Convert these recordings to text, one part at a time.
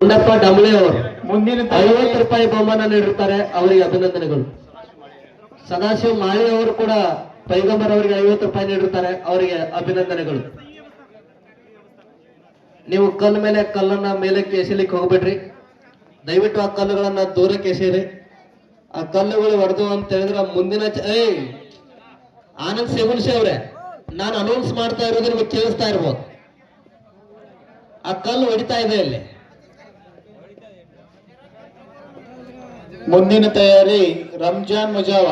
ಗುಂಡಪ್ಪ ಡಂಬಳೆ ಅವರು ಮುಂದಿನ ಐವತ್ತು ರೂಪಾಯಿ ಬಹುಮಾನ ನೀಡಿರ್ತಾರೆ ಅವರಿಗೆ ಅಭಿನಂದನೆಗಳು. ಸದಾಶಿವ ಮಾಳಿ ಅವರು ಕೂಡ ಪೈಗಂಬರ್ ಅವರಿಗೆ ಐವತ್ತು ರೂಪಾಯಿ ನೀಡಿರ್ತಾರೆ ಅವರಿಗೆ ಅಭಿನಂದನೆಗಳು. ನೀವು ಕಲ್ಲು ಮೇಲೆ ಕಲ್ಲನ್ನ ಮೇಲಕ್ಕೆ ಎಸಿಲಿಕ್ಕೆ ಹೋಗ್ಬೇಡ್ರಿ. ದಯವಿಟ್ಟು ಆ ಕಲ್ಲುಗಳನ್ನ ದೂರಕ್ಕೆ ಎಸೀರಿ ಆ ಕಲ್ಲುಗಳು ಹೊಡೆದು ಅಂತ ಹೇಳಿದ್ರೆ ಮುಂದಿನ ಏಯ್! ಆನಂದ್ ಸೇಗುನ್ಸಿ ಅವ್ರೆ ನಾನು ಅನೌನ್ಸ್ ಮಾಡ್ತಾ ಇರೋದು ನಿಮಗೆ ಕೇಳಿಸ್ತಾ ಇರ್ಬೋದು. ಆ ಕಲ್ಲು ಹೊಡಿತಾ ಇದೆ ಅಲ್ಲಿ. ಮುಂದಿನ ತಯಾರಿ ರಂಜಾನ್ ಮಜಾವ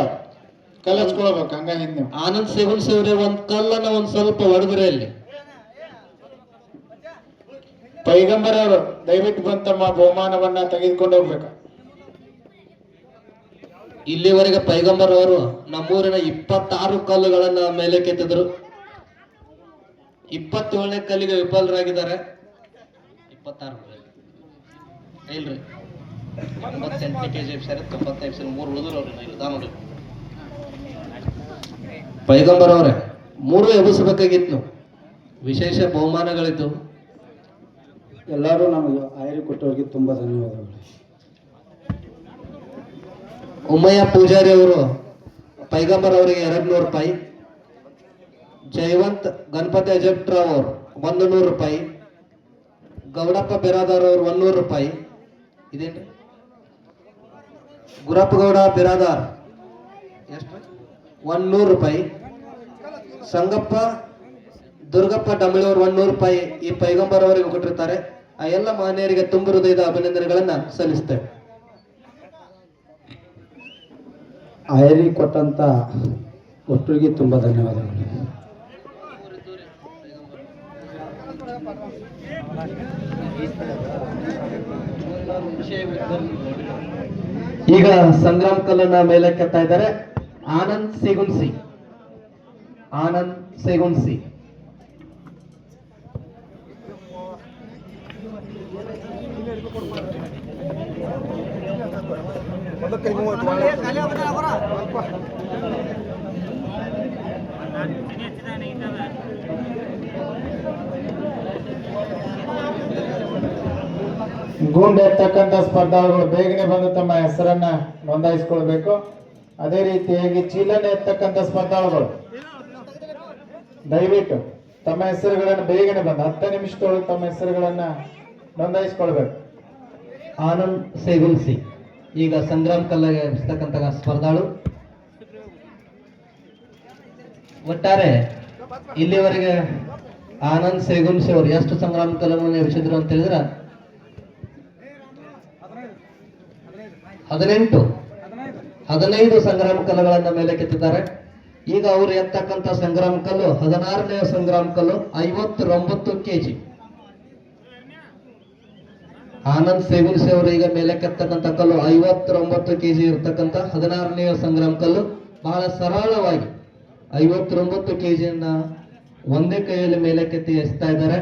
ಕಲಸ್ಕೊಳ್ಬೇಕು ಹಂಗ ಹಿಂದೆ. ಆನಂದ್ ಸೇಗುನ್ಸಿ ಸೇವ್ರೆ ಒಂದ್ ಕಲ್ಲನ್ನ ಒಂದ್ ಸ್ವಲ್ಪ ಹೊಡೆದ್ರೆ ಅಲ್ಲಿ ಪೈಗಂಬರ್ ಅವರು ದಯವಿಟ್ಟು ಬಂದು ತಮ್ಮ ಬಹುಮಾನವನ್ನ ತೆಗೆದುಕೊಂಡು ಹೋಗ್ಬೇಕು. ಇಲ್ಲಿವರೆಗೆ ಪೈಗಂಬರ್ ಅವರು ನಮ್ಮೂರಿನ ಇಪ್ಪತ್ತಾರು ಕಲ್ಲುಗಳನ್ನ ಮೇಲೆ ಕೆತ್ತಿದ್ರು. ಇಪ್ಪತ್ತೇಳನೇ ಕಲ್ಲಿಗೆ ವಿಫಲರಾಗಿದ್ದಾರೆ. ಇಪ್ಪತ್ತಾರು. ಇಲ್ರಿ. ತೊಂಬತ್ತೈದು ಮೂರು ಉಳಿದ್ರು ಇಲ್ಲ. ನೋಡಿ. ಪೈಗಂಬರ್ ಅವರೇ ಮೂರು ಎಬ್ಬಿಸ್ಬೇಕಾಗಿತ್ತು. ವಿಶೇಷ ಬಹುಮಾನಗಳಿತ್ತು. ಎಲ್ಲರೂ ನಮಗೆ ಆಯ್ರಿ ಕೊಟ್ಟವ್ರಿಗೆ ತುಂಬಾ ಧನ್ಯವಾದಗಳು. ಉಮಯ್ಯ ಪೂಜಾರಿ ಅವರು ಪೈಗಂಬರ್ ಅವರಿಗೆ ಎರಡು ನೂರು ರೂಪಾಯಿ. ಜಯವಂತ್ ಗಣಪತಿ ಅಜಪ್ಟ್ರಾವ್ ಅವರು ಒಂದು ನೂರು ರೂಪಾಯಿ. ಗೌಡಪ್ಪ ಬಿರಾದಾರ್ ಅವರು ಒಂದೂರು ರೂಪಾಯಿ. ಇದೇನ್ರಿ? ಗುರಪ್ಪ ಗೌಡ ಬಿರಾದಾರ್. ಎಷ್ಟು? ಒಂದೂರು ರೂಪಾಯಿ. ಸಂಗಪ್ಪ ದುರ್ಗಪ್ಪ ಡಮಳಿಯವರು ಒನ್ ನೂರು ರೂಪಾಯಿ ಈ ಪೈಗಂಬರ್ ಅವರಿಗೆ ಕೊಟ್ಟಿರ್ತಾರೆ. ಆ ಎಲ್ಲ ಮಾನ್ಯರಿಗೆ ತುಂಬ ಹೃದಯದ ಅಭಿನಂದನೆಗಳನ್ನ ಸಲ್ಲಿಸ್ತೇವೆ. ಅಯರಿ ಕೊಟ್ಟಂತ ಒಟ್ಟರಿಗೆ ತುಂಬಾ ಧನ್ಯವಾದಗಳು. ಈಗ ಸಂಗ್ರಾಮ್ ಕಲ್ಲನ್ನ ಮೇಲೆ ಕೆತ್ತಾ ಇದ್ದಾರೆ. ಆನಂದ್ ಸೇಗುನ್ಸಿ ಆನಂದ್ ಸೇಗುನ್ಸಿ ಗುಂಡ್ ಎತ್ತಕ್ಕಂತ ಸ್ಪರ್ಧಾಳುಗಳು ಬೇಗನೆ ಬಂದು ತಮ್ಮ ಹೆಸರನ್ನ ನೋಂದಾಯಿಸಿಕೊಳ್ಬೇಕು. ಅದೇ ರೀತಿಯಾಗಿ ಚೀಲನ ಎತ್ತಕ್ಕಂತ ಸ್ಪರ್ಧಾಳುಗಳು ದಯವಿಟ್ಟು ತಮ್ಮ ಹೆಸರುಗಳನ್ನು ಬೇಗನೆ ಬಂದು ಹತ್ತು ನಿಮಿಷದೊಳಗೆ ತಮ್ಮ ಹೆಸರುಗಳನ್ನ ನೋಂದಾಯಿಸಿಕೊಳ್ಬೇಕು. ಆನಂದ್ ಸೇಗುನ್ಸಿ ಈಗ ಸಂಗ್ರಾಮ್ ಕಲ್ಲಿಗೆ ಎಬ್ಬಿಸ್ತಕ್ಕಂತ ಸ್ಪರ್ಧಾಳು. ಒಟ್ಟಾರೆ ಇಲ್ಲಿವರೆಗೆ ಆನಂದ್ ಸೇಗುಂಸಿ ಅವರು ಎಷ್ಟು ಸಂಗ್ರಾಮ ಕಲ್ಲನ್ನು ಎಬ್ಸಿದ್ರು ಅಂತ ಹೇಳಿದ್ರ ಹದಿನೆಂಟು. ಹದಿನೈದು ಸಂಗ್ರಾಮ ಕಲ್ಲುಗಳನ್ನ ಮೇಲೆ ಕೆತ್ತಿದ್ದಾರೆ. ಈಗ ಅವರು ಎತ್ತಕ್ಕಂತ ಸಂಗ್ರಾಮ ಕಲ್ಲು, ಹದಿನಾರನೇ ಸಂಗ್ರಾಮ ಕಲ್ಲು, ಐವತ್ತೊಂಬತ್ತು ಕೆಜಿ. ಆನಂದ್ ಸೇಗುಲ್ಸಿ ಅವರು ಈಗ ಮೇಲೆ ಕೆತ್ತಕ್ಕಂಥ ಕಲ್ಲು, ಐವತ್ತೊಂಬತ್ತು ಕೆಜಿ ಇರ್ತಕ್ಕಂತ ಹದಿನಾರನೇ ಸಂಗ್ರಾಮ ಕಲ್ಲು. ಬಹಳ ಸರಳವಾಗಿ ಐವತ್ತೊಂಬತ್ತು ಕೆಜಿಯನ್ನ ಒಂದೇ ಕೈಯಲ್ಲಿ ಮೇಲೆ ಕೆತ್ತಿ ಎಸ್ತಾ ಇದ್ದಾರೆ.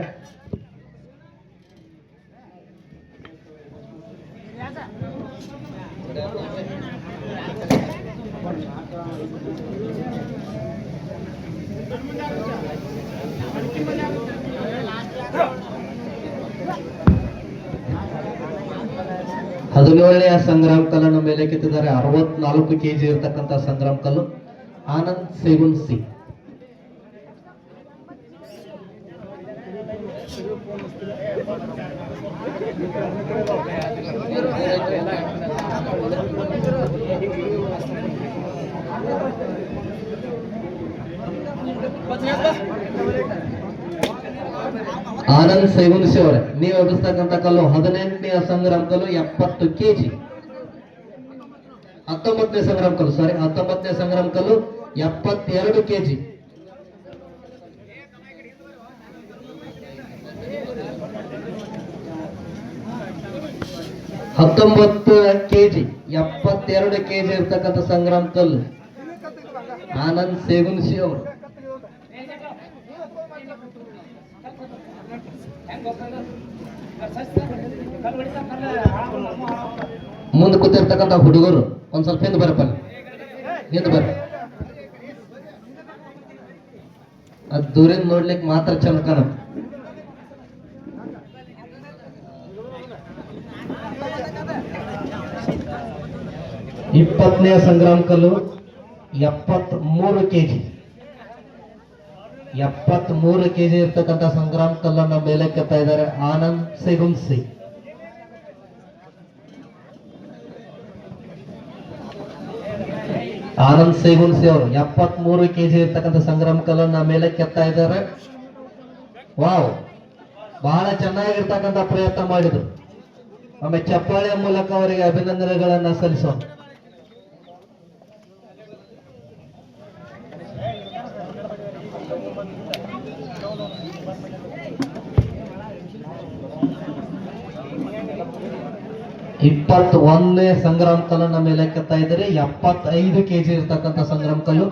ಹದಿನೇಳನೆಯ ಸಂಗ್ರಾಮ್ ಕಲ್ಲನ್ನು ಮೇಲೆ ಕೆತ್ತಿದ್ದಾರೆ. ಅರವತ್ನಾಲ್ಕು ಕೆಜಿ ಇರತಕ್ಕಂತ ಸಂಗ್ರಾಮ್ ಕಲ್ಲು. ಆನಂದ್ ಸೇಗುನ್ ಸಿ ಆನಂದ್ ಸೈಗುಣಿಸಿ ಅವರೇ, ನೀವು ಎಬ್ಬಿಸ್ತಕ್ಕಂಥ ಕಲ್ಲು ಹದಿನೆಂಟನೇ ಸಂಗ್ರಾಮ ಕಲ್ಲು ಎಪ್ಪತ್ತು ಕೆಜಿ. ಹತ್ತೊಂಬತ್ತನೇ ಸಂಗ್ರಾಮ ಕಲ್ಲು ಸಾರಿ ಹತ್ತೊಂಬತ್ತನೇ ಸಂಗ್ರಾಮ ಕಲ್ಲು ಎಪ್ಪತ್ತೆರಡು ಕೆಜಿ. ಹತ್ತೊಂಬತ್ತು ಕೆಜಿ, ಎಪ್ಪತ್ತೆರಡು ಕೆಜಿ ಇರ್ತಕ್ಕಂಥ ಸಂಗ್ರಾಮ ಕಲ್ಲು. ಆನಂದ್ ಸೇಗುನ್ಸಿ ಅವರು. ಮುಂದೆ ಕೂತಿರ್ತಕ್ಕಂಥ ಹುಡುಗರು ಒಂದ್ ಸ್ವಲ್ಪ ಹಿಂದೆ ಬರಪ್ಪ. ಹಿಂದೆ ಬರ. ಅದು ದೂರಿಂದ ನೋಡ್ಲಿಕ್ಕೆ ಮಾತ್ರ ಚಂದ ಕಾಣ. ಇಪ್ಪತ್ತನೇ ಸಂಗ್ರಾಮ ಕಲ್ಲು ಎಪ್ಪತ್ತ್ ಮೂರು ಕೆಜಿ. ಎಪ್ಪತ್ತ್ ಮೂರು ಕೆಜಿ ಇರ್ತಕ್ಕಂಥ ಸಂಗ್ರಾಮ್ ಕಲ್ಲನ್ನ ಮೇಲೆ ಕೆತ್ತಾ ಇದ್ದಾರೆ. ಆನಂದ್ ಸಿಗುಂಸಿ ಆನಂದ್ ಸಿಗುಂಸಿ ಅವರು ಎಪ್ಪತ್ ಮೂರು ಕೆಜಿ ಇರ್ತಕ್ಕಂಥ ಸಂಗ್ರಾಮ್ ಕಲ್ಲನ್ನ ಮೇಲೆ ಕೆತ್ತಾ ಇದ್ದಾರೆ. ವಾವ್. ಬಹಳ ಚೆನ್ನಾಗಿರ್ತಕ್ಕಂಥ ಪ್ರಯತ್ನ ಮಾಡಿದ್ರು. ಆಮೇಲೆ ಚಪ್ಪಾಳೆ ಮೂಲಕ ಅವರಿಗೆ ಅಭಿನಂದನೆಗಳನ್ನ ಸಲ್ಲಿಸೋಣ. ಇಪ್ಪತ್ ಒಂದನೇ ಸಂಗ್ರಾಮ ಕಲ್ಲನ್ನ ಮೇಲೆ ಕೆತ್ತಾ ಇದ್ದಾರೆ. ಎಪ್ಪತ್ತೈದು ಕೆಜಿ ಇರ್ತಕ್ಕಂಥ ಸಂಗ್ರಾಮ ಕಲ್ಲು.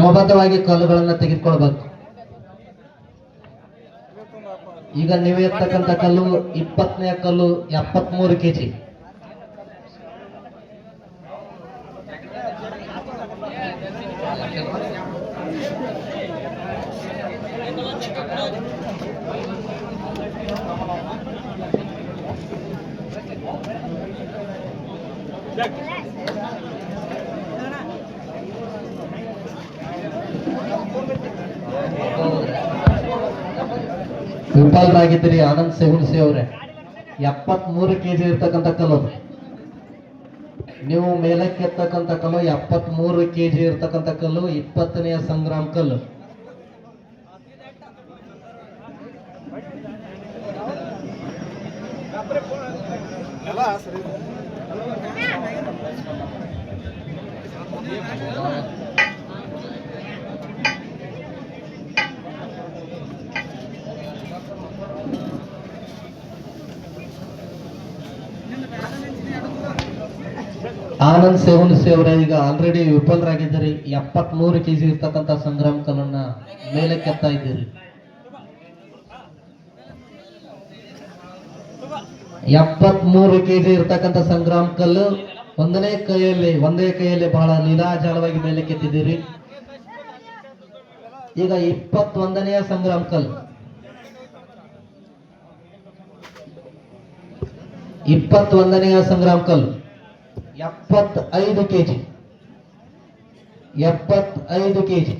ಕ್ರಮಬದ್ಧವಾಗಿ ಕಲ್ಲುಗಳನ್ನ ತೆಗೆದುಕೊಳ್ಬೇಕು. ಈಗ ನೀವು ಎತ್ತಕ್ಕಂಥ ಕಲ್ಲು ಇಪ್ಪತ್ತನೇ ಕಲ್ಲು ಎಪ್ಪತ್ಮೂರು ಕೆಜಿ. ವಿಫಲರಾಗಿದ್ದೀರಿ ಆನಂದ್ ಸೇಗುನ್ಸಿ ಅವರೇ ಎಪ್ಪತ್ಮೂರು ಕೆಜಿ ಇರ್ತಕ್ಕಂಥ ಕಲ್ಲು. ನೀವು ಮೇಲಕ್ಕೆ ಎತ್ತಕ್ಕಂಥ ಕಲ್ಲು ಎಪ್ಪತ್ಮೂರು ಕೆಜಿ ಇರ್ತಕ್ಕಂಥ ಕಲ್ಲು, ಇಪ್ಪತ್ತನೆಯ ಸಂಗ್ರಾಮ್ ಕಲ್ಲು ಆನಂದ್ ಸೇವನ್ ಅವರ, ಈಗ ಆಲ್ರೆಡಿ ವಿಫಲರಾಗಿದ್ದೀರಿ. ಎಪ್ಪತ್ಮೂರು ಕೆಜಿ ಇರ್ತಕ್ಕಂಥ ಸಂಗ್ರಾಮ ಕಲ್ಲನ್ನ ಮೇಲೆ ಕೆತ್ತಾ ಇದ್ದೀರಿ. ಎಪ್ಪತ್ಮೂರು ಕೆಜಿ ಇರ್ತಕ್ಕಂಥ ಸಂಗ್ರಾಮ್ ಕಲ್ಲು ಒಂದನೇ ಕೈಯಲ್ಲಿ, ಒಂದೇ ಕೈಯಲ್ಲಿ ಬಹಳ ಲೀಲಾಜಾಲವಾಗಿ ಮೇಲೆ ಕೆತ್ತಿದ್ದೀರಿ ಈಗ ಇಪ್ಪತ್ತೊಂದನೆಯ ಸಂಗ್ರಾಮ ಕಲ್ಲು ಇಪ್ಪತ್ತೊಂದನೆಯ ಸಂಗ್ರಾಮ್ ಕಲ್ಲು ಎಪ್ಪತ್ತೈದು ಕೆಜಿ. ಎಪ್ಪತ್ತೈದು ಕೆಜಿ.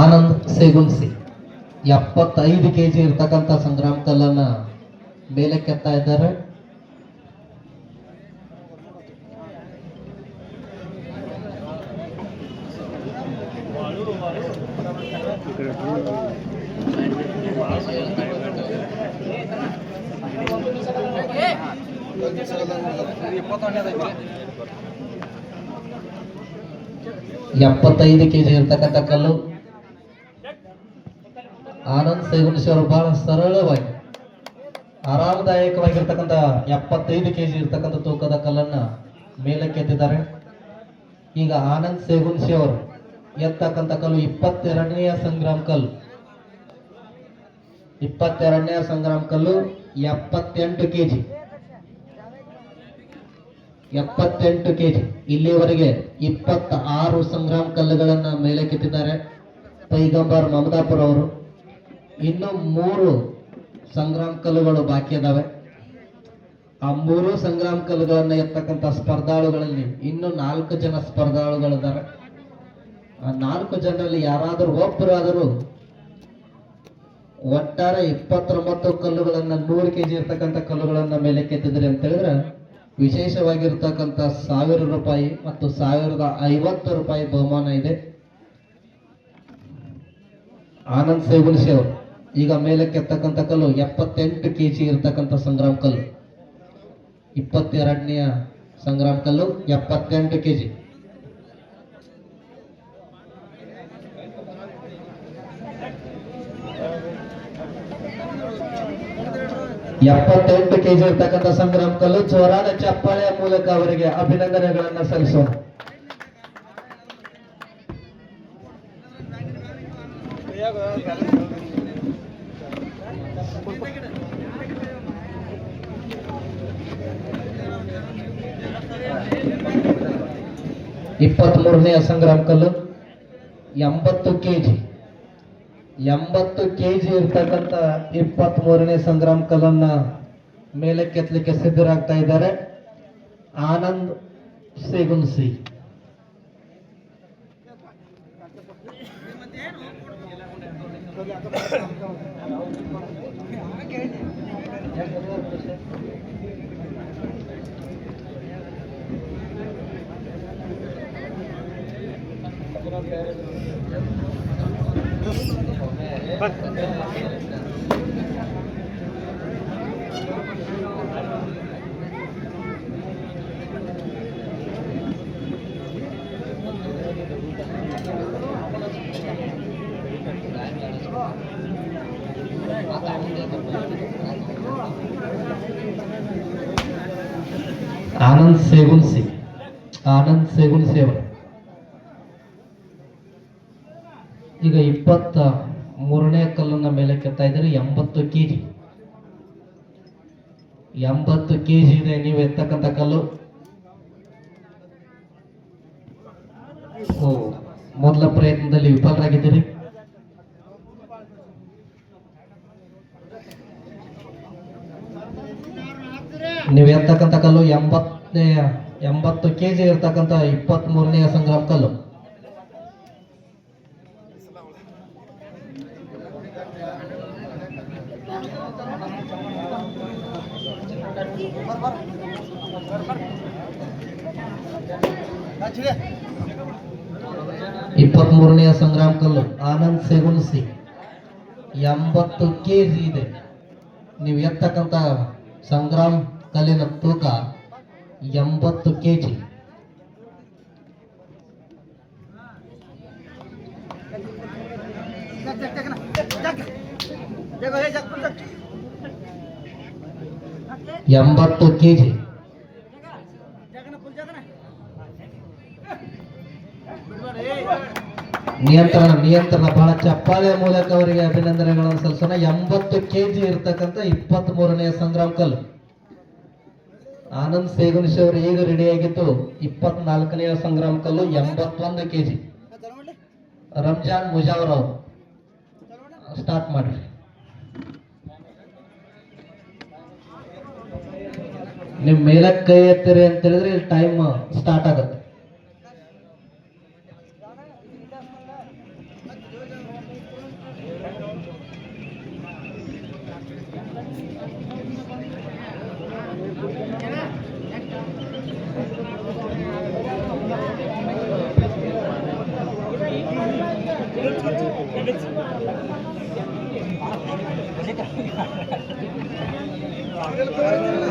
ಆನಂದ್ ಸೇಗುನ್ಸಿ. ಎಪ್ಪತ್ತೈದು ಕೆಜಿ ಇರ್ತಕ್ಕಂಥ ಸಂಗ್ರಾಮ್ ಕಲ್ಲನ್ನ ಮೇಲೆ ಕೆತ್ತಾ ಇದ್ದಾರೆ. ಎಪ್ಪತ್ತೈದು ಕೆ ಜಿ ಇರ್ತಕ್ಕಂಥ ಕಲ್ಲು. ಆನಂದ್ ಸೇಗುಣಿಸಿ ಅವರು ಬಹಳ ಸರಳವಾಗಿ, ಆರಾಮದಾಯಕವಾಗಿರ್ತಕ್ಕಂಥ ಎಪ್ಪತ್ತೈದು ಕೆ ಜಿ ಇರ್ತಕ್ಕಂಥ ತೂಕದ ಕಲ್ಲನ್ನ ಮೇಲಕ್ಕೆತ್ತಿದ್ದಾರೆ. ಈಗ ಆನಂದ್ ಸೇಗುಣಿಸಿ ಅವರು ಎತ್ತಕ್ಕಂಥ ಕಲ್ಲು ಇಪ್ಪತ್ತೆರಡನೆಯ ಸಂಗ್ರಾಮ್ ಕಲ್ಲು. ಇಪ್ಪತ್ತೆರಡನೆಯ ಸಂಗ್ರಾಮ್ ಕಲ್ಲು ಎಪ್ಪತ್ತೆಂಟು ಕೆಜಿ. ಎಪ್ಪತ್ತೆಂಟು ಕೆಜಿ ಇಲ್ಲಿವರೆಗೆ ಇಪ್ಪತ್ತ ಆರು ಸಂಗ್ರಾಮ್ ಕಲ್ಲುಗಳನ್ನ ಮೇಲೆ ಕೆತ್ತಿದ್ದಾರೆ ಪೈಗಂಬರ್ ಮಮದಾಪುರ ಅವರು. ಇನ್ನು ಮೂರು ಸಂಗ್ರಾಮ್ ಕಲ್ಲುಗಳು ಬಾಕಿ ಅದಾವೆ. ಆ ಮೂರು ಸಂಗ್ರಾಮ್ ಕಲ್ಲುಗಳನ್ನ ಎತ್ತಕ್ಕಂಥ ಸ್ಪರ್ಧಾಳುಗಳಲ್ಲಿ ಇನ್ನು ನಾಲ್ಕು ಜನ ಸ್ಪರ್ಧಾಳುಗಳಿದ್ದಾರೆ. ಆ ನಾಲ್ಕು ಜನರಲ್ಲಿ ಯಾರಾದರೂ ಒಬ್ಬರಾದರೂ ಒಟ್ಟಾರೆ ಇಪ್ಪತ್ತೊಂಬತ್ತು ಕಲ್ಲುಗಳನ್ನ ನೂರು ಕೆಜಿ ಇರ್ತಕ್ಕಂಥ ಕಲ್ಲುಗಳನ್ನ ಮೇಲೆ ಕೆತ್ತಿದ್ರಿ ಅಂತ ಹೇಳಿದ್ರೆ ವಿಶೇಷವಾಗಿರ್ತಕ್ಕಂಥ ಸಾವಿರ ರೂಪಾಯಿ ಮತ್ತು ಸಾವಿರದ ಐವತ್ತು ರೂಪಾಯಿ ಬಹುಮಾನ ಇದೆ. ಆನಂದ್ ಸೇಗುಲ್ಸಿ ಅವರು, ಈಗ ಮೇಲೆ ಕೆತ್ತಕ್ಕಂಥ ಕಲ್ಲು ಎಪ್ಪತ್ತೆಂಟು ಕೆಜಿ ಇರತಕ್ಕಂಥ ಸಂಗ್ರಾಮ್ ಕಲ್ಲು. ಇಪ್ಪತ್ತೆರಡನೆಯ ಸಂಗ್ರಾಮ್ ಕಲ್ಲು ಎಪ್ಪತ್ತೆಂಟು ಕೆಜಿ. ಎಪ್ಪತ್ತೆಂಟು ಕೆಜಿ ಇರ್ತಕ್ಕಂಥ ಸಂಗ್ರಾಮ್ ಕಲ್ಲು ಜೋರಾದ ಚಪ್ಪಾಳೆಯ ಮೂಲಕ ಅವರಿಗೆ ಅಭಿನಂದನೆಗಳನ್ನ ಸಲ್ಲಿಸೋಣ. ಇಪ್ಪತ್ತ್ ಮೂರನೆಯ ಸಂಗ್ರಾಮ್ ಕಲ್ಲು ಎಂಬತ್ತು ಕೆಜಿ. ಎಂಬತ್ತು ಕೆಜಿ ಇರ್ತಕ್ಕಂಥ ಇಪ್ಪತ್ತ್ ಮೂರನೇ ಸಂಗ್ರಾಮ್ ಕಲ್ಲನ್ನ ಮೇಲೆ ಕೆತ್ತಲಿಕ್ಕೆ ಸಿದ್ಧರಾಗ್ತಾ ಇದ್ದಾರೆ. ಆನಂದ್ ಸೇಗುನ್ಸಿ ಆನಂದ್ ಸೇಗುನ್ಸಿ ಆನಂದ್ ಸೇಗುನ್ಸಿ ಅವರು ಈಗ ಇಪ್ಪತ್ತ ಮೂರನೇ ಕಲ್ಲನ್ನ ಮೇಲೆ ಕೆತ್ತಾ ಇದ್ದಾರೆ. ಎಂಬತ್ತು ಕೆಜಿ. ಎಂಬತ್ತು ಕೆ ಜಿ ಇದೆ. ನೀವು ಎತ್ತಕ್ಕಂಥ ಕಲ್ಲು. ಮೊದಲ ಪ್ರಯತ್ನದಲ್ಲಿ ವಿಫಲರಾಗಿದ್ದೀರಿ. ನೀವು ಎತ್ತಕ್ಕಂಥ ಕಲ್ಲು ಎಂಬತ್ತನೇ ಎಂಬತ್ತು ಕೆ ಜಿ ಇರ್ತಕ್ಕಂಥ ಇಪ್ಪತ್ತ್ ಮೂರನೇ ಸಂಗ್ರಾಮ ಕಲ್ಲು ಇಪ್ಪತ್ತ್ ಕಲ್ಲು ಆನಂದ್ ಸೇಗುನ್ಸಿ ಎಂಬತ್ತು ಕೆಜಿ ಇದೆ. ನೀವು ಎತ್ತಕ್ಕಂಥ ಸಂಗ್ರಾಮ್ ಕಲ್ಲಿನ ತೂಕ ಎಂಬತ್ತು ಕೆಜಿ. ಎಂಬತ್ತು ಕೆಜಿ. ನಿಯಂತ್ರಣ ನಿಯಂತ್ರಣ ಬಹಳ ಚಪ್ಪಾಳೆ ಮೂಲಕ ಅವರಿಗೆ ಅಭಿನಂದನೆಗಳನ್ನು ಸಲ್ಲಿಸೋಣ. ಎಂಬತ್ತು ಕೆ ಜಿ ಇರ್ತಕ್ಕಂಥ ಇಪ್ಪತ್ತ್ ಮೂರನೆಯ ಸಂಗ್ರಾಮ್ ಕಲ್ಲು. ಆನಂದ್ ಸೇಗುನಿಶ್ ಅವರು ಈಗ ರೆಡಿಯಾಗಿದ್ದು ಇಪ್ಪತ್ನಾಲ್ಕನೆಯ ಸಂಗ್ರಾಮ್ ಕಲ್ಲು, ಎಂಬತ್ತೊಂದು ಕೆಜಿ ರಂಜಾನ್ ಮುಜಾವರ್ ಸ್ಟಾರ್ಟ್ ಮಾಡ್ರಿ. ನಿಮ್ ಮೇಲಕ್ಕೆ ಕೈ ಎತ್ತಿರಿ ಅಂತ ಹೇಳಿದ್ರೆ ಇಲ್ಲಿ ಟೈಮ್ ಸ್ಟಾರ್ಟ್ ಆಗುತ್ತೆ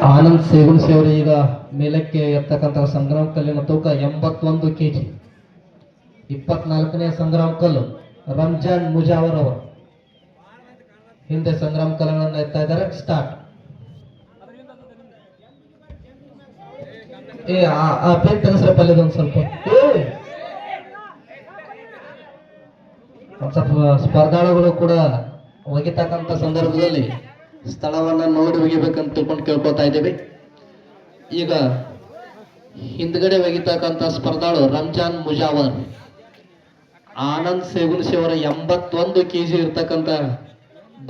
ಆನಂದ್ ಸೇಗುನ್ಸಿ ಅವರು ಈಗ ಎತ್ತಕ್ಕಂತಹ ಸಂಗ್ರಾಮ ಕಲ್ಲಿನ ತೂಕ ಎಂಬತ್ತೊಂದು ಕೆಜಿ. ಇಪ್ಪತ್ನಾಲ್ಕನೇ ಸಂಗ್ರಾಮ ಕಲ್ಲು ರಂಜಾನ್ ಮುಜಾವರ್ ಅವರು. ಹಿಂದೆ ಸಂಗ್ರಾಮ ಕಲ್ಲುಗಳನ್ನು ಎತ್ತಾ ಇದ್ದಾರೆ, ಸ್ಟಾರ್ಟ್. ಏ, ಆ- ಆ ಪೆನ್ ತೆಗೆಸ್ರಪ್ಪ ಒಂದ್ ಸ್ವಲ್ಪ. ಸ್ವಲ್ಪ ಸ್ಪರ್ಧಾಳುಗಳು ಕೂಡ ಒಗಿತಕ್ಕಂಥ ಸಂದರ್ಭದಲ್ಲಿ ಸ್ಥಳವನ್ನ ನೋಡಿ ಒಗಿಬೇಕಂತ ತಿಳ್ಕೊಂಡು ಕೇಳ್ಕೊತಾ ಇದ್ದೀವಿ. ಈಗ ಹಿಂದ್ಗಡೆ ಒಗಿತಕ್ಕಂಥ ಸ್ಪರ್ಧಾಳು ರಂಜಾನ್ ಮುಜಾವರ್. ಆನಂದ್ ಸೇಗುಲ್ಸಿ ಅವರ ಎಂಬತ್ತೊಂದು ಕೆಜಿ ಇರ್ತಕ್ಕಂಥ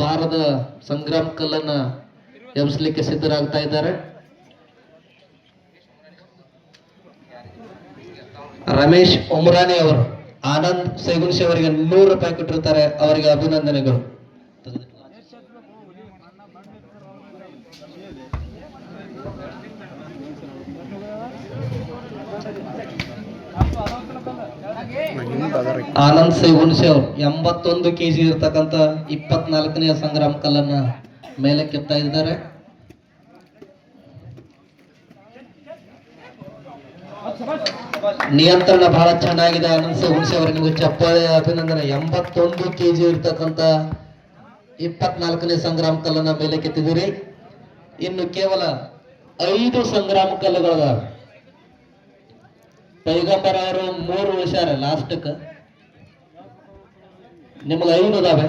ಭಾರದ ಸಂಗ್ರಾಮ್ ಕಲ್ಲನ್ನ ಎಬ್ಸ್ಲಿಕ್ಕೆ ಸಿದ್ಧರಾಗ್ತಾ ಇದ್ದಾರೆ. ರಮೇಶ್ ಉಮ್ರಾನಿ ಅವರು, ಆನಂದ್ ಸೇಗುಲ್ಸಿ ಅವರಿಗೆ ನೂರು ರೂಪಾಯಿ ಕೊಟ್ಟಿರ್ತಾರೆ, ಅವರಿಗೆ ಅಭಿನಂದನೆಗಳು. ಆನಂದ್ ಸೇಗುನ್ಶಿ ಅವರು ಎಂಬತ್ತೊಂದು ಕೆಜಿ ಇರತಕ್ಕಂತ ಇಪ್ಪತ್ನಾಲ್ಕನೇ ಸಂಗ್ರಾಮ್ ಕಲ್ಲನ್ನ ಮೇಲೆ ಕೆತ್ತಾ ಇದ್ದಾರೆ. ನಿಯಂತ್ರಣ ಬಹಳ ಚೆನ್ನಾಗಿದೆ ಆನಂದ್ ಸಿಂಗ್ ಹುಣಸೆ ಅವರು. ನಿಮಗೆ ಚಪ್ಪಾಳೆ ಅಭಿನಂದನೆ. ಎಂಬತ್ತೊಂದು ಕೆಜಿ ಇರ್ತಕ್ಕಂಥ ಇಪ್ಪತ್ನಾಲ್ಕನೇ ಸಂಗ್ರಾಮ್ ಕಲ್ಲನ್ನ ಮೇಲೆ ಕೆತ್ತಿದಿರಿ ಇನ್ನು ಕೇವಲ ಐದು ಸಂಗ್ರಾಮ ಕಲ್ಲುಗಳದಾವ. ಪೈಗಂಬರ ಅವರು ಮೂರು ಉಳಿಸ್ಯಾರ ಲಾಸ್ಟಕ್ ನಿಮ್ಗೆ ಐದು ಅದಾವೆ.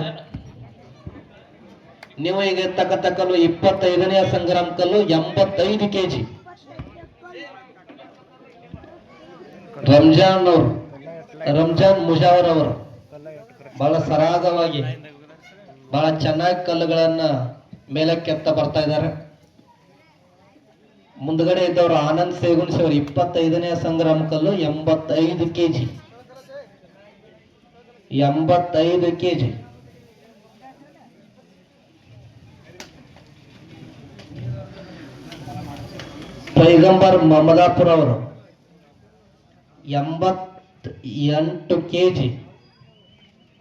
ನೀವು ಈಗ ತಕ್ಕ ತಕ್ಕಲು ಇಪ್ಪತ್ತೈದನೇ ಸಂಗ್ರಾಮ ಕಲ್ಲು ಎಂಬತ್ತೈದು ಕೆಜಿ. ರಂಜಾನ್ ಅವರು, ರಂಜಾನ್ ಮುಜಾವರ್ ಅವರು ಬಹಳ ಸರಾಗವಾಗಿ, ಬಹಳ ಚೆನ್ನಾಗಿ ಕಲ್ಲುಗಳನ್ನ ಮೇಲೆ ಕೆತ್ತ ಬರ್ತಾ ಇದ್ದಾರೆ. ಮುಂದ್ಗಡೆ ಇದ್ದವರು ಆನಂದ್ ಸೇಗುಣ್ ಅವರು ಇಪ್ಪತ್ತೈದನೇ ಸಂಗ್ರಾಮಕಲ್ಲು ಎಂಬತ್ತೈದು ಎಂಬತ್ತೈದು ಕೆಜಿ. ಎಂಬತ್ತೈದು ಕೆಜಿ. ಪೈಗಂಬರ್ ಮಮದಾಪುರ ಅವರು ಎಂಬತ್ ಎಂಟು ಕೆಜಿ.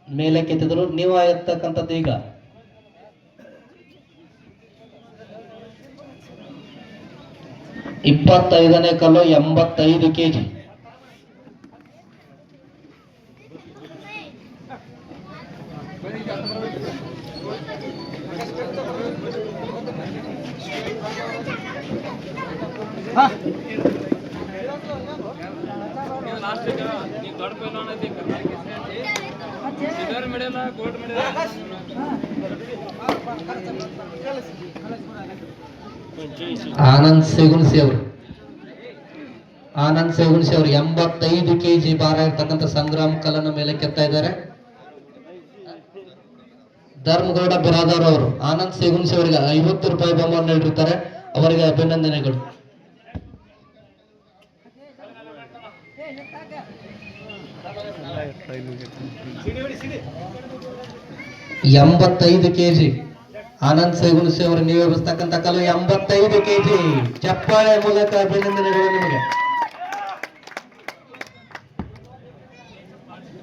ಮೇಲೆ ಕೆತ್ತಿದ್ರು. ನೀವು ಎತ್ತಕ್ಕಂಥದ್ದು ಈಗ ಇಪ್ಪತ್ತೈದನೇ ಕಲ್ಲು ಎಂಬತ್ತೈದು ಕೆಜಿ. ಆನಂದ್ ಸೇಗುಣಸಿ ಅವರು. ಆನಂದ್ ಸೇಗುಣಸಿ ಅವರು ಎಂಬತ್ತೈದು ಕೆಜಿ ಭಾರ ಇರ್ತಕ್ಕಂಥ ಸಂಗ್ರಾಮ್ ಕಲನ ಮೇಲೆ ಕೆತ್ತಾ ಇದ್ದಾರೆ. ಧರ್ಮಗೌಡ ಬಿರಾದರ್ ಅವರು, ಆನಂದ್ ಸೇಗುಣಸಿ ಅವರಿಗೆ ಐವತ್ತು ರೂಪಾಯಿ ಬಹುಮಾನ ನೀಡಿರ್ತಾರೆ ಅವರಿಗೆ ಅಭಿನಂದನೆಗಳು. ಎಂಬತ್ತೈದು ಕೆಜಿ ಆನಂದ್ ಸೇಗುನ್ಸಿ ಅವರು ನೀವು ಎಬ್ಬಿಸ್ತಕ್ಕಂಥ ಕಲ್ಲು ಎಂಬತ್ತೈದು ಕೆಜಿ ಚಪ್ಪಾಳೆ ಮೂಲಕ ಅಭಿನಂದನೆಗಳು ನಿಮಗೆ.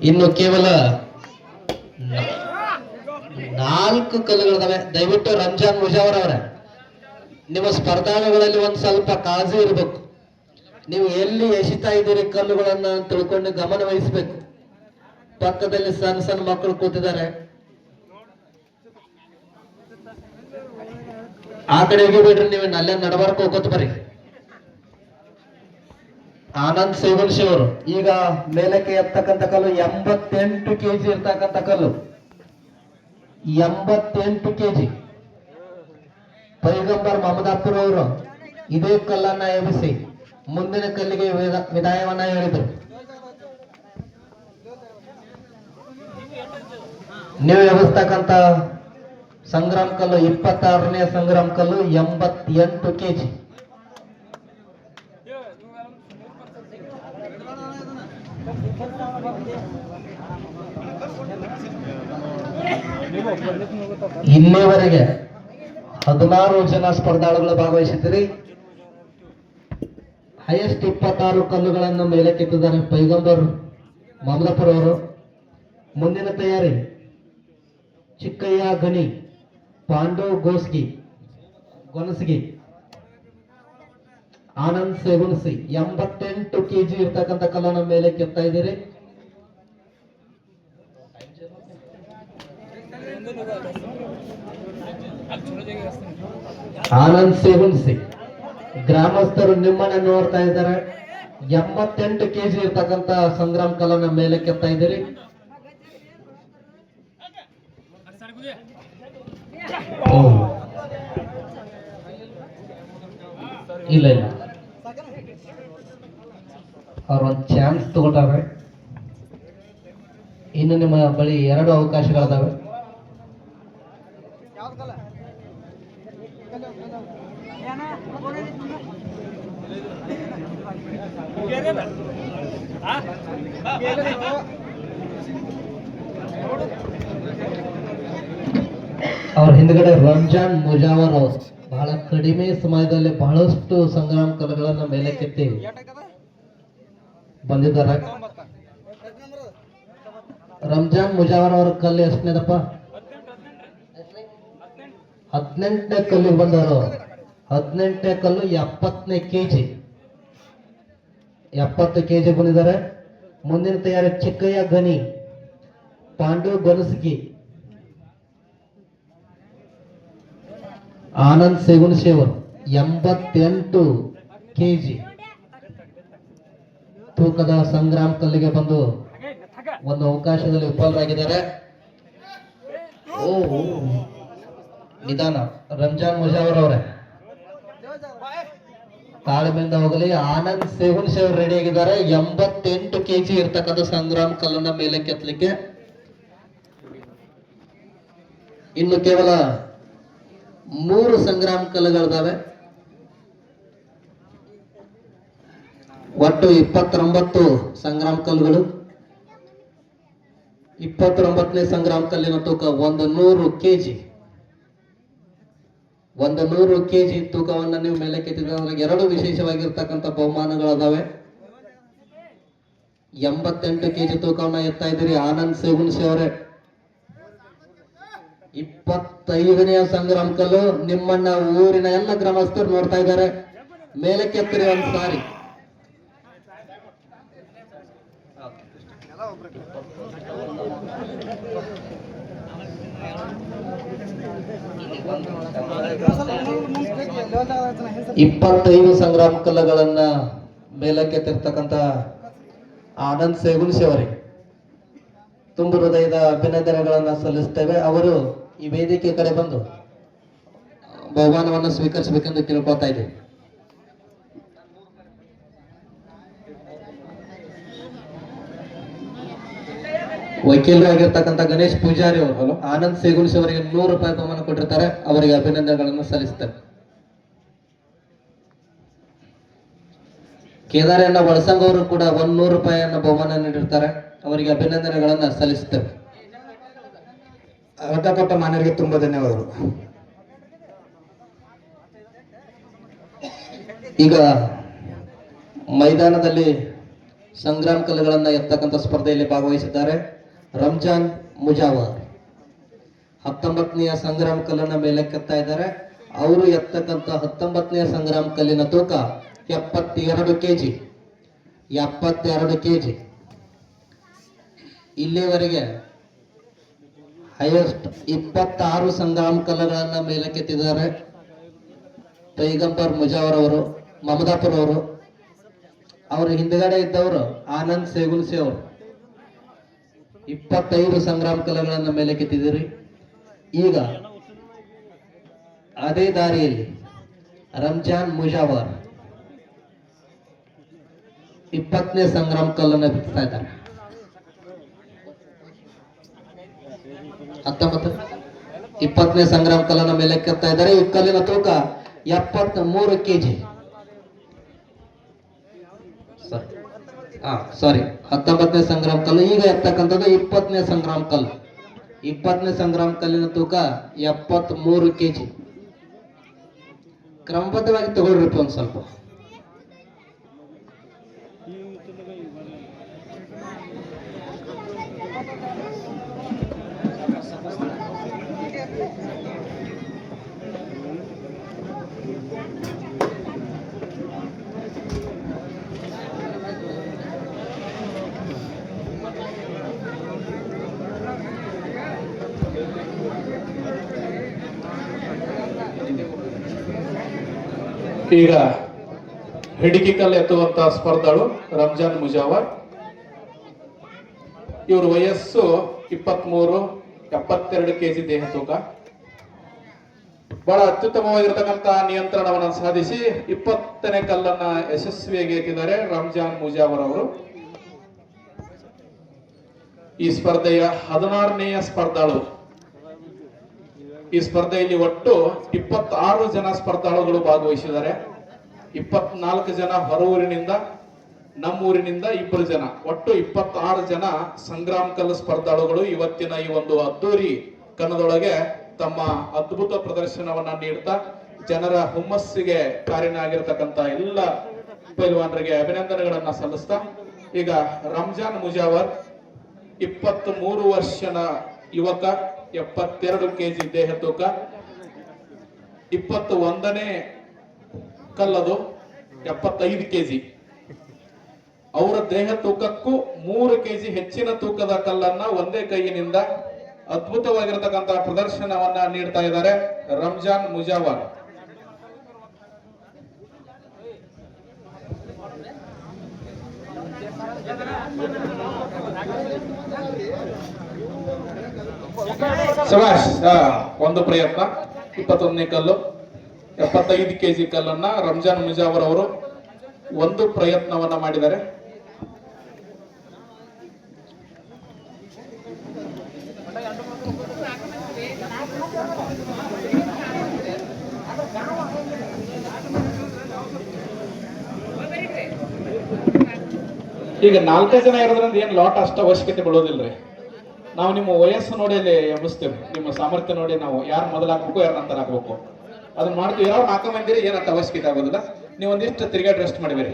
ಇನ್ನು ಕೇವಲ ನಾಲ್ಕು ಕಲ್ಲುಗಳಿದಾವೆ ದಯವಿಟ್ಟು ರಂಜಾನ್ ಮುಜಾವರ್ ಅವರೇ, ನಿಮ್ಮ ಸ್ಪರ್ಧಾಳುಗಳಲ್ಲಿ ಒಂದು ಸ್ವಲ್ಪ ಕಾಳಜಿ ಇರಬೇಕು. ನೀವು ಎಲ್ಲಿ ಎಸಿತಾ ಇದ್ದೀರಿ ಕಲ್ಲುಗಳನ್ನ ತಿಳ್ಕೊಂಡು ಗಮನ ವಹಿಸ್ಬೇಕು. ಪಕ್ಕದಲ್ಲಿ ಸಣ್ಣ ಸಣ್ಣ ಮಕ್ಕಳು ಕೂತಿದ್ದಾರೆ. ಆ ಕಡೆ ಹೋಗಿಬಿಡ್ರಿ ನೀವು ಅಲ್ಲೇ ನಡಬಾರ್ಕ ಹೋಗೋತ್ ಬರ್ರಿ. ಆನಂದ್ ಸೇವನ್ಶಿ ಶಿವರು ಈಗ ಮೇಲಕ್ಕೆ ಎತ್ತಕ್ಕಂಥ ಕಲ್ಲು ಎಂಬತ್ತೆಂಟು ಕೆಜಿ ಇರ್ತಕ್ಕಂಥ ಕಲ್ಲು. ಎಂಬತ್ತೆಂಟು ಕೆಜಿ. ಪೈಗಂಬರ್ ಮಮದಾಪುರ್ ಅವರು ಇದೇ ಕಲ್ಲನ್ನ ಎಬ್ಬಿಸಿ ಮುಂದಿನ ಕಲ್ಲಿಗೆ ವಿದ- ವಿದಾಯವನ್ನ ಹೇಳಿದರು. ನೀವು ಎಬ್ಬಿಸ್ತಕ್ಕಂಥ ಸಂಗ್ರಾಮ್ ಕಲ್ಲು ಇಪ್ಪತ್ತಾರನೇ ಸಂಗ್ರಾಮ್ ಕಲ್ಲು ಎಂಬತ್ತೆಂಟು ಕೆಜಿ. ಇಲ್ಲಿವರೆಗೆ ಹದಿನಾರು ಜನ ಸ್ಪರ್ಧಾಳುಗಳು ಭಾಗವಹಿಸಿದ್ರಿ ಹೈಯೆಸ್ಟ್ ಇಪ್ಪತ್ತಾರು ಕಲ್ಲುಗಳನ್ನು ಮೇಲಕ್ಕೆತ್ತಿದ್ದಾರೆ ಪೈಗಂಬರ್ ಮಮದಾಪುರ ಅವರು ಮುಂದಿನ ತಯಾರಿ ಚಿಕ್ಕಯ್ಯ ಗಣಿ. ಪಾಂಡು ಗೋಸ್ಗಿ ಗೊನಸ್ಗಿ, ಆನಂದ್ ಸೇಗುಣಸಿ ಎಂಬತ್ತೆಂಟು ಕೆಜಿ ಇರ್ತಕ್ಕಂಥ ಕಲ್ಲನ ಮೇಲೆ ಕೆತ್ತಾ ಇದ್ದೀರಿ. ಆನಂದ್ ಸೇಗುಣಸಿ ಗ್ರಾಮಸ್ಥರು ನಿಮ್ಮನ್ನ ನೋಡ್ತಾ ಇದ್ದಾರೆ. ಎಂಬತ್ತೆಂಟು ಕೆಜಿ ಇರ್ತಕ್ಕಂಥ ಸಂಗ್ರಾಮ್ ಕಲ್ಲನ ಮೇಲೆ ಕೆತ್ತಾ ಇದ್ದೀರಿ ಓ. ಇಲ್ಲ ಇಲ್ಲ. ಅವ್ರ ಒಂದು ಚಾನ್ಸ್ ತಗೊಂಡಾರೆ ಇನ್ನು ನಿಮ್ಮ ಬಳಿ ಎರಡು ಅವಕಾಶಗಳಿದಾವೆ. ಅವ್ರ ಹಿಂದ್ಗಡೆ ರಂಜಾನ್ ಮುಜಾವರ್ ಅವರು. ಬಹಳ ಕಡಿಮೆ ಸಮಯದಲ್ಲಿ ಬಹಳಷ್ಟು ಸಂಗ್ರಾಮ ಕಲೆಗಳನ್ನ ಮೇಲೆ ಕೆತ್ತಿ ಬಂದಿದ್ದಾರೆ. ರಂಜಾನ್ ಮುಜಾವರ್ ಅವ್ರ ಕಲ್ಲು ಎಷ್ಟನೇದಪ್ಪ? ಹದಿನೆಂಟನೇ ಕಲ್ಲು ಬಂದವರು. ಹದಿನೆಂಟನೇ ಕಲ್ಲು ಎಪ್ಪತ್ತನೇ ಕೆ ಜಿ ಎಪ್ಪತ್ತು ಕೆ ಜಿ ಬಂದಿದ್ದಾರೆ. ಮುಂದಿನ ತಯಾರಿ ಚಿಕ್ಕಯ್ಯ ಗನಿ ಪಾಂಡು ಗೊನಸಗಿ. ಆನಂದ್ ಸೇಗುನ್ ಸೇವನ್ ಎಂಬತ್ತೆಂಟು ಕೆ ಜಿ ತೂಕದ ಸಂಗ್ರಾಮ್ ಕಲ್ಲಿಗೆ ಬಂದು ಒಂದು ಅವಕಾಶದಲ್ಲಿ ವಿಫಲರಾಗಿದ್ದಾರೆ. ಓ. ನಿಧಾನ. ರಂಜಾನ್ ಮುಜಾವರ್ ಅವರೇ. ತಾಳ್ಮೆಯಿಂದ ಹೋಗಲಿ. ಆನಂದ್ ಸೇಗುನ್ ಸೇವ್ ರೆಡಿ ಆಗಿದ್ದಾರೆ. ಎಂಬತ್ತೆಂಟು ಕೆಜಿ ಇರ್ತಕ್ಕಂಥ ಸಂಗ್ರಾಮ್ ಕಲ್ಲನ್ನ ಮೇಲೆ ಕೆತ್ತಲಿಕ್ಕೆ ಇನ್ನು ಕೇವಲ ಮೂರು ಸಂಗ್ರಾಮ ಕಲ್ಲುಗಳಿದಾವೆ ಒಟ್ಟು ಇಪ್ಪತ್ತೊಂಬತ್ತು ಸಂಗ್ರಾಮ ಕಲ್ಲುಗಳು ಇಪ್ಪತ್ತೊಂಬತ್ತನೇ ಸಂಗ್ರಾಮ್ ಕಲ್ಲಿನ ತೂಕ ಒಂದು ನೂರು ಕೆಜಿ. ಒಂದು ನೂರು ಕೆಜಿ ತೂಕವನ್ನು ನೀವು ಮೇಲೆ ಕೆತ್ತಿದ್ರೆ ಎರಡು ವಿಶೇಷವಾಗಿರ್ತಕ್ಕಂಥ ಬಹುಮಾನಗಳದಾವೆ. ಎಂಬತ್ತೆಂಟು ಕೆಜಿ ತೂಕವನ್ನು ಎತ್ತಾ ಇದ್ದೀರಿ ಆನಂದ್ ಸೇಗುಣಿಸಿ ಅವರೇ. ಇಪ್ಪತ್ತೈದನೆಯ ಸಂಗ್ರಾಮಕಲ್ಲು ನಿಮ್ಮನ್ನ ಊರಿನ ಎಲ್ಲ ಗ್ರಾಮಸ್ಥರು ನೋಡ್ತಾ ಇದ್ದಾರೆ. ಮೇಲಕ್ಕೆತ್ತರಿ ಕೆತ್ತಿರಿ ಒಂದ್ ಸಾರಿ. ಇಪ್ಪತ್ತೈದು ಸಂಗ್ರಾಮ ಕಲ್ಲುಗಳನ್ನ ಮೇಲಕ್ಕೆ ತಿರ್ತಕ್ಕಂಥ ಆನಂದ್ ಸೇಗುಣಿಸಿ ಅವರಿಗೆ ತುಂಬ ಹೃದಯದ ಅಭಿನಂದನೆಗಳನ್ನ ಸಲ್ಲಿಸ್ತೇವೆ. ಅವರು ಈ ವೇದಿಕೆ ಕಡೆ ಬಂದು ಬಹುಮಾನವನ್ನು ಸ್ವೀಕರಿಸಬೇಕೆಂದು ಕೇಳ್ಕೊತಾ ಇದ್ದೀವಿ ವಕೀಲರಾಗಿರ್ತಕ್ಕಂಥ ಗಣೇಶ್ ಪೂಜಾರಿ ಅವರು ಆನಂದ್ ಸೇಗುಣಿಸಿ ಅವರಿಗೆ ನೂರು ರೂಪಾಯಿ ಬಹುಮಾನ ಕೊಟ್ಟಿರ್ತಾರೆ, ಅವರಿಗೆ ಅಭಿನಂದನೆಗಳನ್ನು ಸಲ್ಲಿಸ್ತಾರೆ ಕೇದಾರಣ್ಣ ಬಳಸಂಗ್ ಅವರು ಕೂಡ ಒಂದ್ ನೂರು ರೂಪಾಯಿಯನ್ನು ಬಹುಮಾನ ನೀಡಿರ್ತಾರೆ, ಅವರಿಗೆ ಅಭಿನಂದನೆಗಳನ್ನ ಮಾನವರಿಗೆ ಮಾನ್ಯರಿಗೆ ತುಂಬಾ ಧನ್ಯವಾದಗಳು. ಈಗ ಮೈದಾನದಲ್ಲಿ ಸಂಗ್ರಾಮ್ ಕಲ್ಲುಗಳನ್ನ ಎತ್ತಕ್ಕಂಥ ಸ್ಪರ್ಧೆಯಲ್ಲಿ ಭಾಗವಹಿಸಿದ್ದಾರೆ ರಂಜಾನ್ ಮುಜಾವರ್. ಹತ್ತೊಂಬತ್ತನೆಯ ಸಂಗ್ರಾಮ್ ಕಲ್ಲನ್ನ ಮೇಲಕ್ಕೆತ್ತಾ ಇದ್ದಾರೆ. ಅವರು ಎತ್ತಕ್ಕಂಥ ಹತ್ತೊಂಬತ್ತನೆಯ ಸಂಗ್ರಾಮ್ ಕಲ್ಲಿನ ತೂಕ ಎಪ್ಪತ್ತೆರಡು ಕೆಜಿ. ಎಪ್ಪತ್ತೆರಡು ಕೆಜಿ. ಇಲ್ಲಿಯವರೆಗೆ ಹೈಯೆಸ್ಟ್ ಇಪ್ಪತ್ತಾರು ಸಂಗ್ರಾಮ್ ಕಲ್ಲುಗಳನ್ನ ಮೇಲಕ್ಕೆತ್ತಿದ್ದಾರೆ. ಪೈಗಂಬರ್ ಮುಜಾವರ್ ಅವರು ಮಮದಾಪುರ್ ಅವರು ಅವ್ರ ಹಿಂದ್ಗಡೆ ಇದ್ದವರು ಆನಂದ್ ಸೇಗುನ್ಸಿ ಅವರು. ಇಪ್ಪತ್ತೈದು ಸಂಗ್ರಾಮ ಕಲೆಗಳನ್ನ ಮೇಲೆ ಈಗ ಅದೇ ದಾರಿಯಲ್ಲಿ ರಂಜಾನ್ ಮುಜಾವರ್ ಇಪ್ಪತ್ತನೇ ಸಂಗ್ರಾಮ ಕಲ್ಲನ್ನ ಬಿತ್ತಾ ಇದ್ದಾರೆ. ಹತ್ತೊಂಬತ್ತು, ಇಪ್ಪತ್ತನೇ ಸಂಗ್ರಾಮ ಕಲ್ಲನ ಮೇಲೆ ಕೆತ್ತಾ ಇದ್ದಾರೆ. ಈ ಕಲ್ಲಿನ ತೂಕ ಎಪ್ಪತ್ತ್ ಮೂರು ಕೆಜಿ ಸಾರಿ ಹತ್ತೊಂಬತ್ತನೇ ಸಂಗ್ರಾಮ ಕಲ್ಲು. ಈಗ ಎತ್ತಕ್ಕಂಥದ್ದು ಇಪ್ಪತ್ತನೇ ಸಂಗ್ರಾಮ ಕಲ್ಲು. ಇಪ್ಪತ್ತನೇ ಸಂಗ್ರಾಮ ಕಲ್ಲಿನ ತೂಕ ಎಪ್ಪತ್ತ್ ಮೂರು ಕೆಜಿ. ಕ್ರಮಬದ್ಧವಾಗಿ ತಗೊಳ್ರಿ ಒಂದ್ ಸ್ವಲ್ಪ. ಈಗ ಹಿಡಿಕಿ ಕಲ್ಲು ಎತ್ತುವಂತಹ ಸ್ಪರ್ಧಾಳು ರಂಜಾನ್ ಮುಜಾವರ್. ಇವ್ರ ವಯಸ್ಸು ಇಪ್ಪತ್ಮೂರು, ಎಪ್ಪತ್ತೆರಡು ಕೆಜಿ ದೇಹ ತೂಕ. ಬಹಳ ಅತ್ಯುತ್ತಮವಾಗಿರತಕ್ಕಂತಹ ನಿಯಂತ್ರಣವನ್ನು ಸಾಧಿಸಿ ಇಪ್ಪತ್ತನೇ ಕಲ್ಲನ್ನ ಯಶಸ್ವಿಯಾಗಿ ಎತ್ತಿದ್ದಾರೆ ರಂಜಾನ್ ಮುಜಾವರ್ ಅವರು. ಈ ಸ್ಪರ್ಧೆಯ ಹದಿನಾರನೆಯ ಸ್ಪರ್ಧಾಳು ಈ ಸ್ಪರ್ಧೆಯಲ್ಲಿ ಒಟ್ಟು ಇಪ್ಪತ್ತಾರು ಜನ ಸ್ಪರ್ಧಾಳುಗಳು ಭಾಗವಹಿಸಿದ್ದಾರೆ. ಇಪ್ಪತ್ನಾಲ್ಕು ಜನ ಹೊರ ಊರಿನಿಂದ ನಮ್ಮೂರಿನಿಂದ ಇಬ್ಬರು ಜನ. ಒಟ್ಟು ಇಪ್ಪತ್ತಾರು ಜನ ಸಂಗ್ರಾಮ್ ಕಲ್ಲು ಸ್ಪರ್ಧಾಳುಗಳು ಇವತ್ತಿನ ಈ ಒಂದು ಅದ್ದೂರಿ ಕನ್ನದೊಳಗೆ ತಮ್ಮ ಅದ್ಭುತ ಪ್ರದರ್ಶನವನ್ನ ನೀಡ್ತಾ, ಜನರ ಹುಮ್ಮಸ್ಸಿಗೆ ಕಾರಣಾಗಿರ್ತಕ್ಕಂತ ಎಲ್ಲ ಪೈಲ್ವಾನರಿಗೆ ಅಭಿನಂದನೆಗಳನ್ನ ಸಲ್ಲಿಸ್ತಾ, ಈಗ ರಂಜಾನ್ ಮುಜಾವರ್ ಇಪ್ಪತ್ತ್ ಮೂರು ವರ್ಷದ ಯುವಕ ಎಪ್ಪತ್ತೆರಡು ಕೆಜಿ ದೇಹ ತೂಕ ಇಪ್ಪತ್ತು ಒಂದನೇ ಕಲ್ಲದು ಎಪ್ಪತ್ತೈದು ಕೆಜಿ. ಅವರ ದೇಹ ತೂಕಕ್ಕೂ ಮೂರು ಕೆಜಿ ಹೆಚ್ಚಿನ ತೂಕದ ಕಲ್ಲನ್ನ ಒಂದೇ ಕೈಯಿನಿಂದ ಅದ್ಭುತವಾಗಿರತಕ್ಕಂತಹ ಪ್ರದರ್ಶನವನ್ನ ನೀಡ್ತಾ ಇದ್ದಾರೆ ರಂಜಾನ್ ಮುಜಾವರ್. ಸುಭಾಷ್ ಒಂದು ಪ್ರಯತ್ನ. ಇಪ್ಪತ್ತೊಂದನೇ ಕಲ್ಲು. ಎಪ್ಪತ್ತೈದು ಕೆಜಿ ಕಲ್ಲನ್ನ ರಂಜಾನ್ ಮುಜಾವರ್ ಅವರು ಒಂದು ಪ್ರಯತ್ನವನ್ನ ಮಾಡಿದ್ದಾರೆ. ಈಗ ನಾಲ್ಕೇ ಜನ ಇರೋದ್ರಿಂದ ಏನ್ ಲಾಟ್ ಅಷ್ಟ ಅವಶ್ಯಕತೆ ಬೀಳೋದಿಲ್ರಿ? ನಾವು ನಿಮ್ಮ ವಯಸ್ಸು ನೋಡಿ ಎಬ್ಬಿಸ್ತೇವೆ. ನಿಮ್ಮ ಸಾಮರ್ಥ್ಯ ನೋಡಿ ನಾವು ಯಾರು ಮೊದಲು ಹಾಕ್ಬೇಕು, ಯಾರು ನಂತರ ಹಾಕ್ಬೇಕು. ಅದನ್ನ ಮಾಡ್ತೀವಿ. ಯಾರು ನಾಲ್ಕು ಏನಂತ ಅವಶ್ಯಕತೆ ಆಗೋದಿಲ್ಲ. ನೀವು ಒಂದಿಷ್ಟು ತಿರುಗಾಡಿ ರೆಸ್ಟ್ ಮಾಡಿಬಿರಿ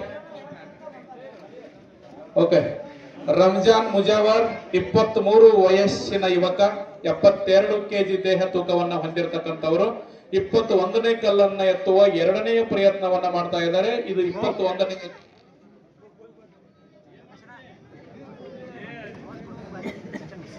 ಓಕೆ ರಂಜಾನ್ ಮುಜಾವರ್ ಇಪ್ಪತ್ತ್ ಮೂರು ವಯಸ್ಸಿನ ಯುವಕ, ಎಪ್ಪತ್ತೆರಡು ಕೆಜಿ ದೇಹ ತೂಕವನ್ನ ಹೊಂದಿರತಕ್ಕಂಥವರು ಇಪ್ಪತ್ತು ಒಂದನೇ ಕಲ್ಲನ್ನ ಎತ್ತುವ ಎರಡನೆಯ ಪ್ರಯತ್ನವನ್ನ ಮಾಡ್ತಾ ಇದ್ದಾರೆ. ಇದು ಇಪ್ಪತ್ತು